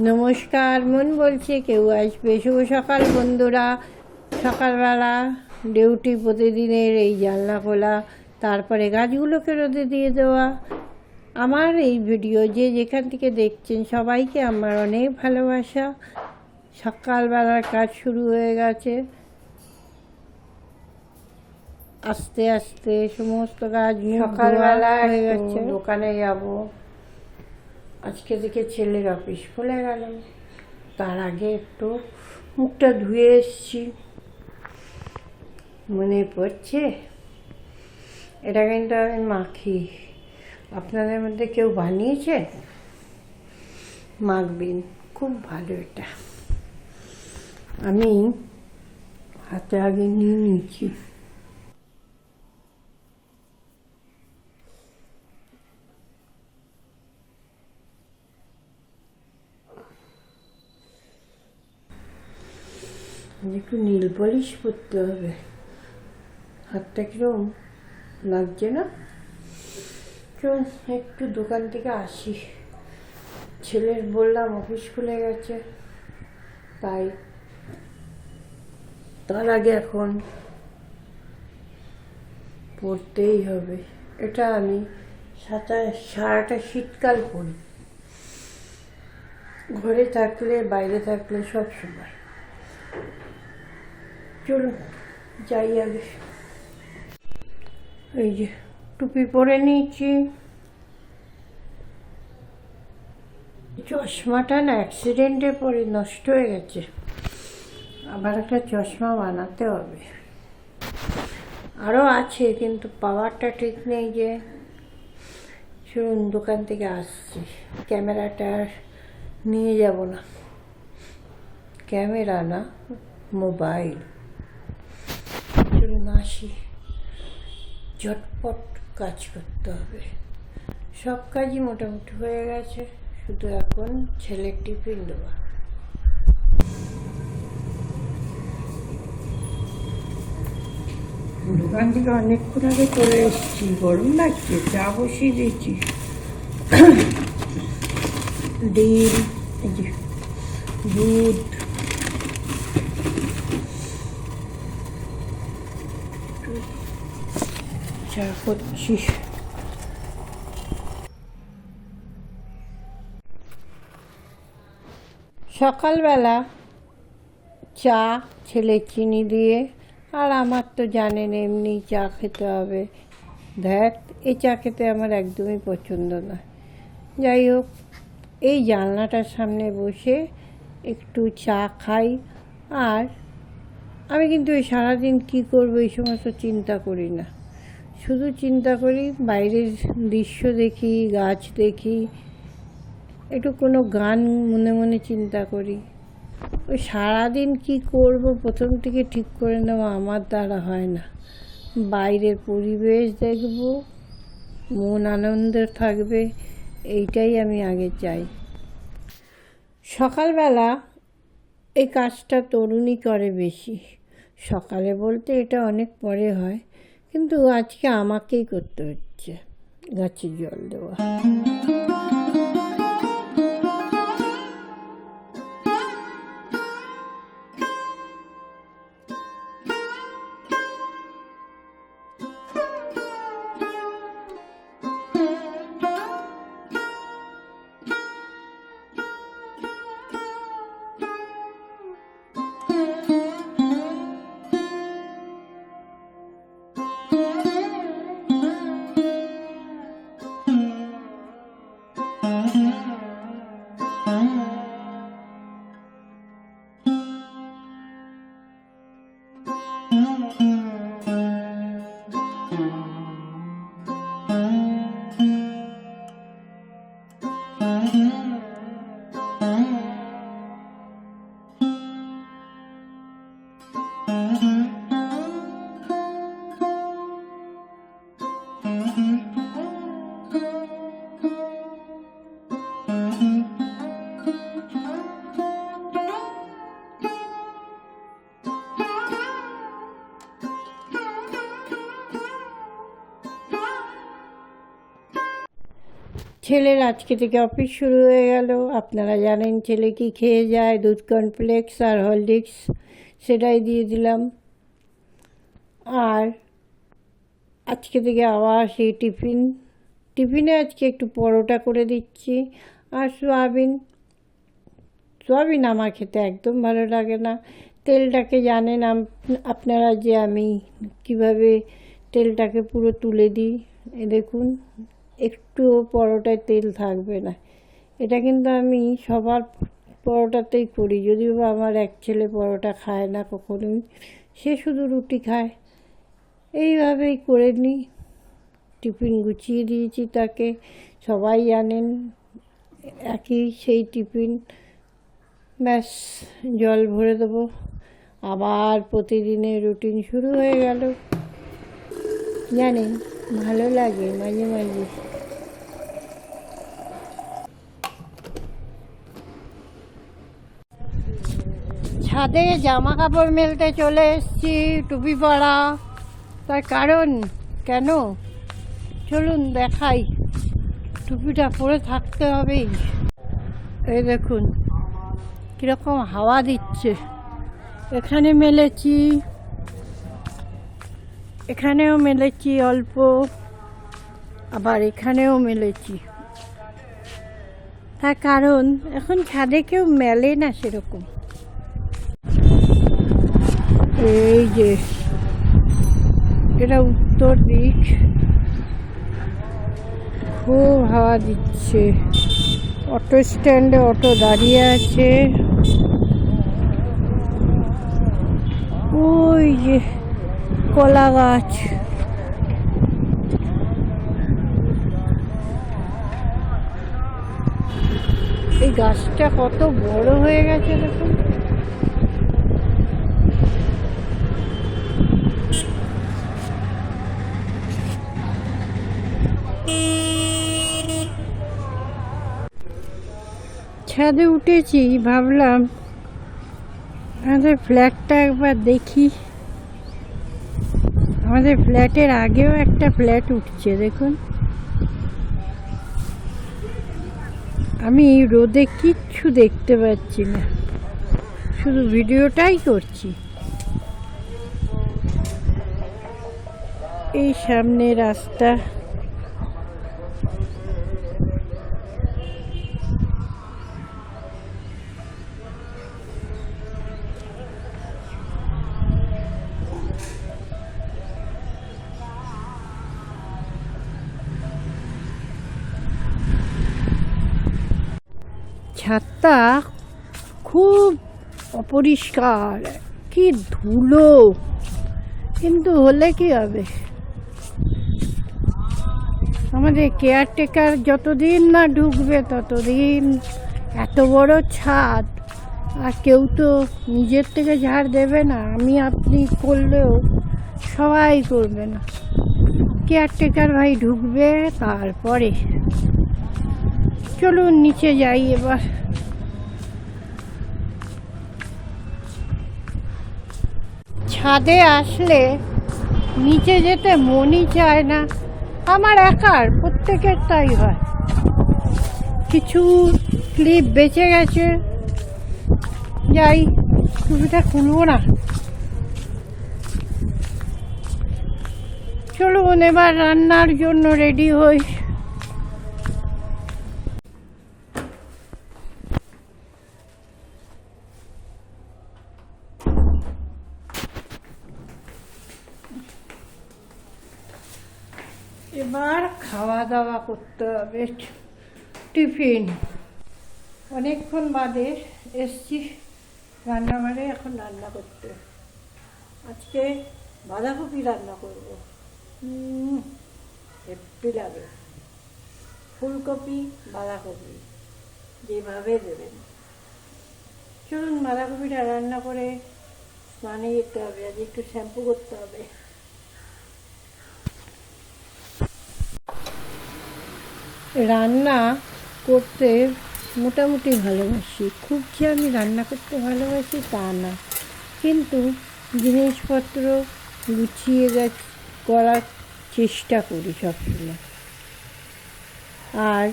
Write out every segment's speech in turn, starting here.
নমস্কার মন বলছে কেউ আসবে। শুভ সকাল বন্ধুরা। সকালবেলা ডিউটি প্রতিদিনের এই জানলা খোলা তারপরে গাছগুলোকে রোদে দিয়ে দেওয়া। আমার এই ভিডিও যে যেখান থেকে দেখছেন সবাইকে আমার অনেক ভালোবাসা। সকালবেলার কাজ শুরু হয়ে গেছে। আস্তে আস্তে সমস্ত কাজ সকালবেলা হয়ে গেছে। দোকানে যাব। আজকে দেখে ছেলের অফিস খুলে গেল। তার আগে একটু মুখটা ধুয়ে এসছি। মনে পড়ছে? এটা কিন্তু আমি মাখি। আপনাদের মধ্যে কেউ বানিয়েছে? মাখবেন। খুব ভালো এটা। আমি হাতে আগে নিয়ে নিচ্ছি একটু নীল পলিশ করতে হবে। হাতটা কিরম লাগছে না? চল, একটু দোকান থেকে আসি। ছেলের বললাম অফিস খুলে গেছে, তাই তার আগে এখন পড়তেই হবে। এটা আমি সাতা সারাটা শীতকাল পড়ি ঘরে থাকলে, বাইরে থাকলে সব সময়। চলুন যাই আগে। এই যে, টুপি পরে নিয়েছি। চশমাটা না অ্যাক্সিডেন্টে পরে নষ্ট হয়ে গেছে। আবার একটা চশমা বানাতে হবে। আরও আছে, কিন্তু পাওয়ারটা ঠিক নেই যে। চলুন, দোকান থেকে আসছি। ক্যামেরাটা নিয়ে যাব না। ক্যামেরা না, মোবাইল। আসি ঝটপট কাজ করতে হবে। সব কাজই মোটামুটি হয়ে গেছে, শুধু এখন ছেলের টিফিন দেওয়া। দোকান থেকে অনেকক্ষণ আগে চলে এসেছি, গরম লাগছে, চা বসিয়ে দিয়েছি। ডিম দুধ চা করছি সকালবেলা চা, ছেলে চিনি দিয়ে, আর আমার তো জানেন এমনি চা খেতে হবে। ধ্যাত, এই চা খেতে আমার একদমই পছন্দ না। যাই হোক, এই জানলাটার সামনে বসে একটু চা খাই, আর আমি কিন্তু এই সারাদিন কী করব এই সমস্ত চিন্তা করি না। শুধু চিন্তা করি, বাইরের দৃশ্য দেখি, গাছ দেখি। একটু কোনো গান মনে মনে চিন্তা করি। ওই সারাদিন কি করব, প্রথম থেকে ঠিক করে নেওয়া আমার দ্বারা হয় না। বাইরের পরিবেশ দেখব, মন আনন্দে থাকবে, এইটাই আমি আগে চাই। সকালবেলা এই কাজটা তরুণী করে বেশি। সকালে বলতে এটা অনেক পরে হয়। কিন্তু আজকে আমাকেই করতে হচ্ছে গাছে জল দেওয়া। ছেলের আজকে থেকে অফিস শুরু হয়ে গেল। আপনারা জানেন ছেলে কি খেয়ে যায়, দুধ কর্নফ্লেক্স আর হরলিক্স সেটাই দিয়ে দিলাম। আর আজকে থেকে আবার সেই টিফিন। টিফিনে আজকে একটু পরোটা করে দিচ্ছি। আর সোয়াবিন। সোয়াবিন আমার খেতে একদম ভালো লাগে না। তেলটাকে জানেন আপ- আপনারা যে আমি কীভাবে তেলটাকে পুরো তুলে দিই, এ দেখুন। একটুও পরোটায় তেল থাকবে না। এটা কিন্তু আমি সবার পরোটাতেই করি। যদিও বা আমার এক ছেলে পরোটা খায় না কখনোই, সে শুধু রুটি খায়। এইভাবেই করে নিই। টিফিন গুছিয়ে দিয়েছি তাকে। সবাই জানেন, একই সেই টিফিন। ব্যাস, জল ভরে দেবো। আবার প্রতিদিনের রুটিন শুরু হয়ে গেল। জানেন ভালো লাগে, মাঝে মাঝে। ছাদে জামা কাপড় মেলতে চলে এসেছি টুপি পরা তার কারণ কেন? চলুন দেখাই। টুপিটা পরে থাকতে হবেই এই দেখুন, কীরকম হাওয়া দিচ্ছে। এখানে মেলেছি এখানেও মেলেছি অল্প, আবার এখানেও মেলেছি। তার কারণ, এখন ছাদে কেউ মেলে না সেরকম। এই যে, এটা উত্তর দিক। খুব হাওয়া দিচ্ছে। অটো স্ট্যান্ডে অটো দাঁড়িয়ে আছে। ওই যে কলা গাছ। এই গাছটা কত বড় হয়ে গেছে দেখুন। ছাদে উঠেছি, ভাবলাম আমাদের ফ্ল্যাটটা একবার দেখি। আমাদের ফ্ল্যাটের আগেও একটা ফ্ল্যাট উঠছে, দেখুন। আমি রোদে কিচ্ছু দেখতে পাচ্ছি না। শুধু ভিডিওটাই করছি। এই সামনে রাস্তা। ছাদটা খুব অপরিষ্কার, কি ধুলো। কিন্তু হলে কি হবে? আমাদের কেয়ারটেকার যতদিন না ঢুকবে, ততদিন এত বড় ছাদ, আর কেউ তো নিজের থেকে ঝাড় দেবে না, আমি আপনি করলেও সবাই করবে না। কেয়ারটেকার ভাই ঢুকবে তারপরে। চলুন নিচে যাই এবার। ছাদে আসলে নিচে যেতে মনই চায় না। আমার একার প্রত্যেকের তাই হয়। কিছু ক্লিপ বেঁচে গেছে। যাই টুপিটা খুলবো না। চলুন, এবার রান্নার জন্য রেডি হই। এবার খাওয়া দাওয়া করতে হবে। টিফিন। অনেকক্ষণ বাদে এসছি রান্নাঘরে এখন রান্না করতে। আজকে বাঁধাকপি রান্না করব। হেপি লাগে। ফুলকপি, বাঁধাকপি, যেভাবে দেবেন। চলুন বাঁধাকপিটা রান্না করে স্নানে যেতে হবে আজ একটু শ্যাম্পু করতে হবে। রান্না করতে মোটামুটি ভালোবাসি। খুব যে আমি রান্না করতে ভালোবাসি তা না। কিন্তু জিনিসপত্র গুছিয়ে গেছ- করার চেষ্টা করি সবসময়। আর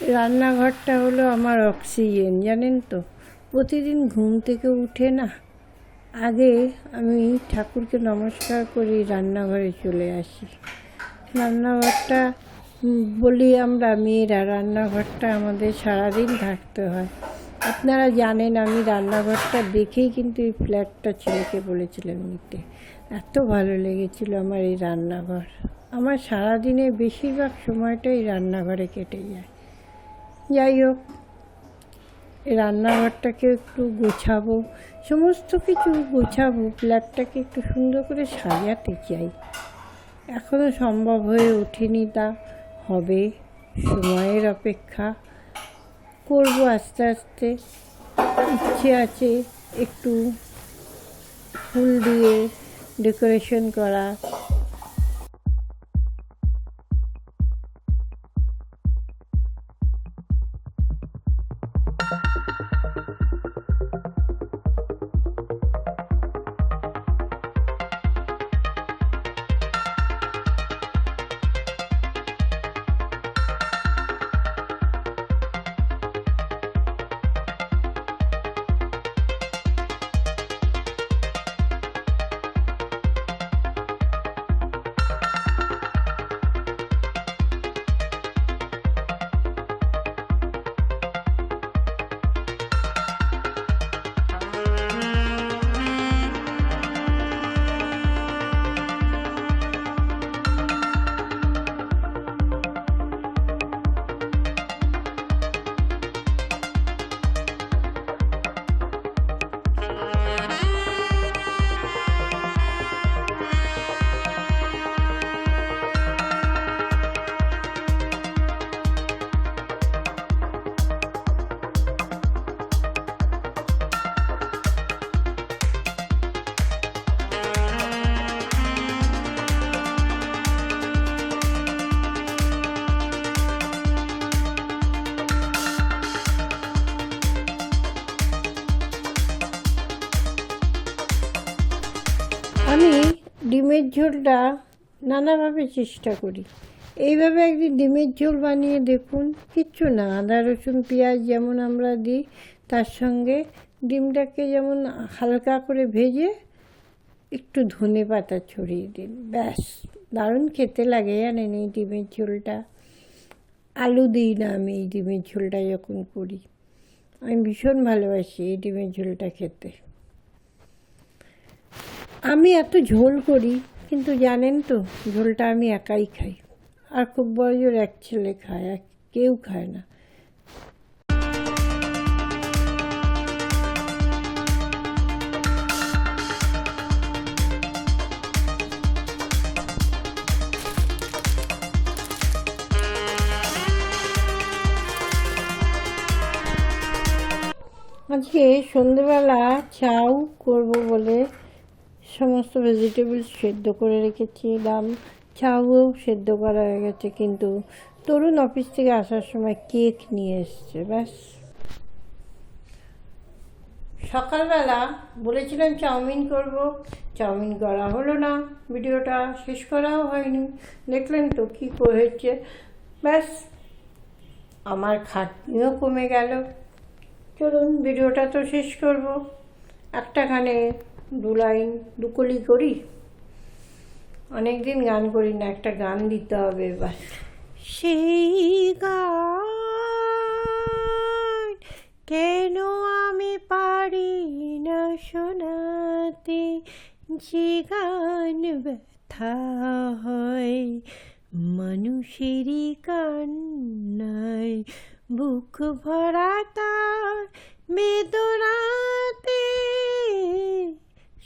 রান্নাঘরটা হলো আমার অক্সিজেন, জানেন তো? প্রতিদিন ঘুম থেকে উঠে না, আগে আমি ঠাকুরকে নমস্কার করে রান্নাঘরে চলে আসি। রান্নাঘরটা বলি আমরা মেয়েরা, রান্নাঘরটা আমাদের সারাদিন থাকতে হয়। আপনারা জানেন, আমি রান্নাঘরটা দেখেই কিন্তু এই ফ্ল্যাটটা ছেলেকে বলেছিলাম নিতে। এত ভালো লেগেছিল আমার এই রান্নাঘর। আমার সারাদিনে বেশিরভাগ সময়টাই রান্নাঘরে কেটে যায়। যাই হোক রান্নাঘরটাকে একটু গোছাবো, সমস্ত কিছু গোছাবো, ফ্ল্যাটটাকে একটু সুন্দর করে সাজাতে চাই। এখনও সম্ভব হয়ে ওঠেনি তা। হবে। সময়ের অপেক্ষা করব আস্তে আস্তে। ইচ্ছে আছে একটু ফুল দিয়ে ডেকোরেশন করা। আমি ডিমের ঝোলটা নানাভাবে চেষ্টা করি। এইভাবে একদিন ডিমের ঝোল বানিয়ে দেখুন, কিচ্ছু না। আদা, রসুন, পেঁয়াজ যেমন আমরা দিই, তার সঙ্গে ডিমটাকে যেমন হালকা করে ভেজে একটু ধনে পাতা ছড়িয়ে দিন। ব্যাস, দারুণ খেতে লাগে জানেন এই ডিমের ঝোলটা। আলু দিই না আমি এই ডিমের ঝোলটা যখন করি। আমি ভীষণ ভালোবাসি এই ডিমের ঝোলটা খেতে। আমি এত ঝোল করি, কিন্তু জানেন তো, ঝোলটা আমি একাই খাই। আর খুব বড় জোর এক ছেলে খায় কেউ খায় না। আজকে সন্ধেবেলা চাউ করব বলে সমস্ত ভেজিটেবলস সেদ্ধ করে রেখেছিলাম চাউও সেদ্ধ করা হয়ে গেছে। কিন্তু তরুণ অফিস থেকে আসার সময় কেক নিয়ে এসছে, ব্যাস। সকালবেলা বলেছিলাম চাউমিন করব, চাউমিন করা হলো না, ভিডিওটা শেষ করাও হয়নি। দেখলেন তো কী হয়েছে, ব্যাস। আমার খাটনিও কমে গেল। চলুন, ভিডিওটা তো শেষ করব। একটা গানে দু লাইন দুকলি করি। অনেক দিন গান করি না, একটা গান দিতে হবে এবার। সেই গান কেন আমি পারি না শোনাতে? যে গান ব্যথা হয় মানুষেরই কান্নায়, বুক ভরা তার বেদনাতে।